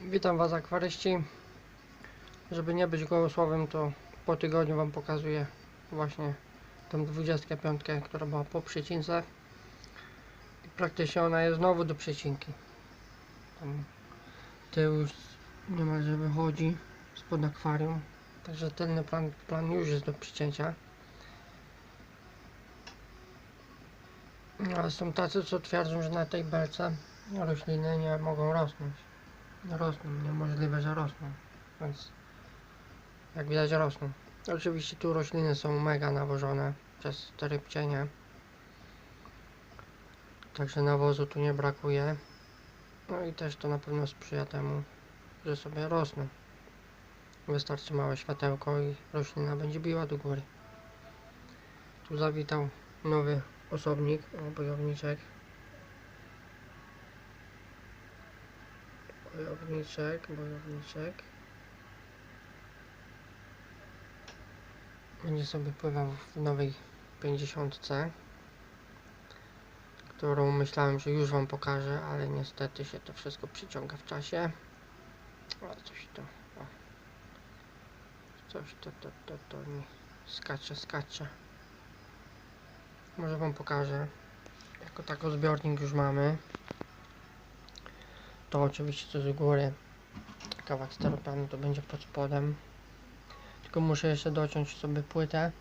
Witam Was akwaryści. Żeby nie być gołosłowem, to po tygodniu Wam pokazuję właśnie tą 25, która była po przecince. I praktycznie ona jest znowu do przecinki. Tam tył już niemalże wychodzi spod akwarium. Także tylny plan, plan już jest do przycięcia. No, Ale są tacy, co twierdzą, że na tej belce rośliny nie mogą rosnąć. Rosną, niemożliwe, że rosną. Więc jak widać rosną. Oczywiście tu rośliny są mega nawożone przez te rybcienie. Także nawozu tu nie brakuje. No i też to na pewno sprzyja temu, że sobie rosną. Wystarczy małe światełko i roślina będzie biła do góry. Tu zawitał nowy osobnik, bojowniczek. Bojowniczek, bojowniczek. Będzie sobie pływał w nowej 50, którą myślałem, że już Wam pokażę, ale niestety się to wszystko przyciąga w czasie. O, coś to, o. Coś to, to, to, to mi skacze, skacze. Może Wam pokażę. Jako tako zbiornik już mamy. To oczywiście co z góry kawałek steropianu to będzie pod spodem. Tylko muszę jeszcze dociąć sobie płytę.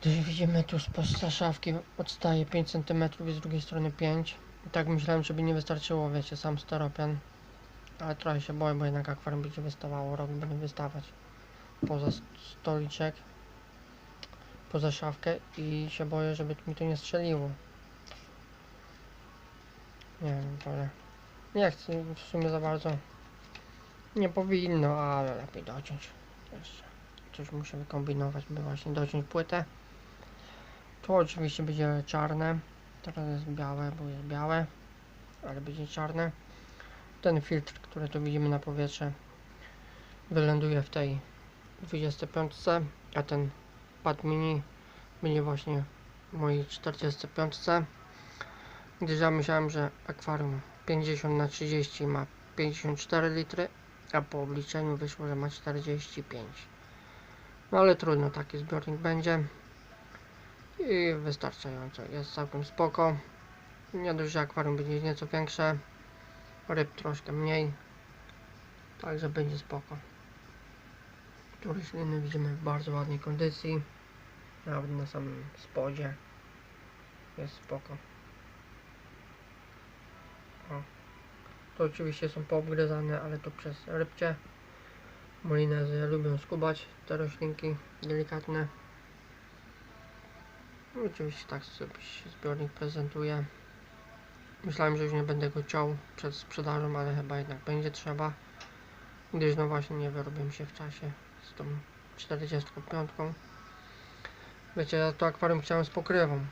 Gdyż widzimy tu z szafki odstaje 5 cm i z drugiej strony 5 I tak myślałem, żeby nie wystarczyło, wiecie, sam steropian. Ale trochę się boję, bo jednak akwarium będzie wystawało, rok będzie wystawać. Poza st- stoliczek, poza szafkę i się boję, żeby mi to nie strzeliło. Nie wiem, ale nie chcę w sumie za bardzo. Nie powinno, ale lepiej dociąć. Jeszcze coś muszę wykombinować, by właśnie dociąć płytę. Tu oczywiście będzie czarne. Teraz jest białe, bo jest białe, ale będzie czarne. Ten filtr, który tu widzimy na powietrze, wyląduje w tej 25, a ten pad mini będzie właśnie w mojej 45 gdyż ja myślałem, że akwarium 50 na 30 ma 54 litry, a po obliczeniu wyszło, że ma 45. No ale trudno, taki zbiornik będzie i wystarczająco, jest całkiem spoko. Nie dość, że akwarium będzie nieco większe, ryb troszkę mniej, także będzie spoko. Tu rośliny widzimy w bardzo ładnej kondycji, nawet na samym spodzie jest spoko. To oczywiście są poobgryzane, ale to przez rybcie. Molinezy lubią skubać te roślinki delikatne. No, oczywiście tak sobie się zbiornik prezentuje. Myślałem, że już nie będę go ciął przed sprzedażą, ale chyba jednak będzie trzeba. Gdyż no właśnie nie wyrobię się w czasie z tą 45. Wiecie, ja to akwarium chciałem z pokrywą,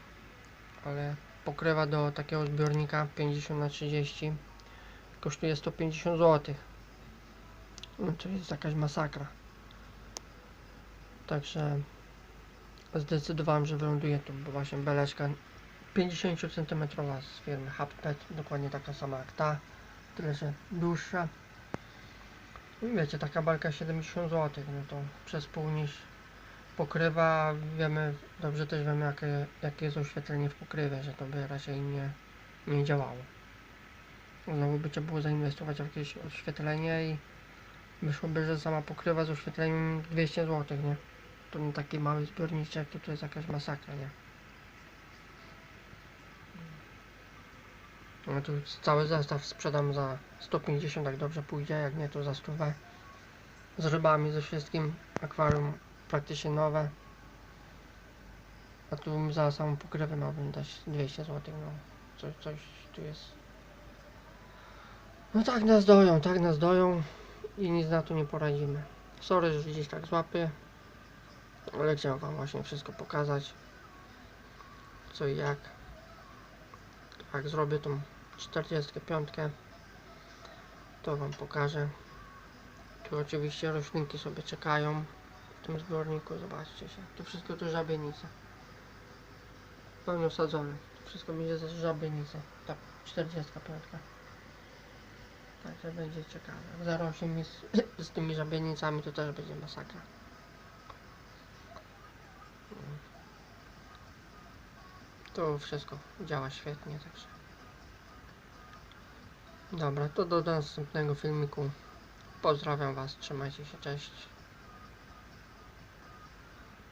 ale pokrywa do takiego zbiornika 50 na 30 kosztuje 150 zł. No to jest jakaś masakra. Także zdecydowałem, że wyląduję tu, bo właśnie beleczka 50 cm z firmy Hubpet, dokładnie taka sama jak ta, tyle że dłuższa. I wiecie, taka belka 70 zł, no to przez pół niż pokrywa, wiemy, dobrze też wiemy jakie, jakie jest oświetlenie w pokrywie, że to by raczej nie, nie działało. Znowu by trzeba było zainwestować w jakieś oświetlenie i wyszłoby, że sama pokrywa z oświetleniem 200 zł, nie? To na taki mały zbiorniczek to, to jest jakaś masakra, nie? No tu cały zestaw sprzedam za 150, jak dobrze pójdzie, jak nie to za 100. Z rybami, ze wszystkim, akwarium praktycznie nowe. A tu za samą pokrywę miałbym dać 200 zł, no. Coś, coś tu jest no tak nas doją, tak nas doją i nic na to nie poradzimy. Sorry, że gdzieś tak złapię, ale chciałem wam właśnie wszystko pokazać, co i jak. Jak zrobię tą 45, to wam pokażę. Tu oczywiście roślinki sobie czekają w tym zbiorniku, zobaczcie się. To wszystko to żabienice. Pełno sadzone. To wszystko będzie ze żabienice. Tak, 45. Także będzie ciekawe. Zarośnie mi z, z tymi żabiennicami, to też będzie masakra. Tu wszystko działa świetnie, także. Dobra, to do następnego filmiku. Pozdrawiam Was, trzymajcie się, cześć.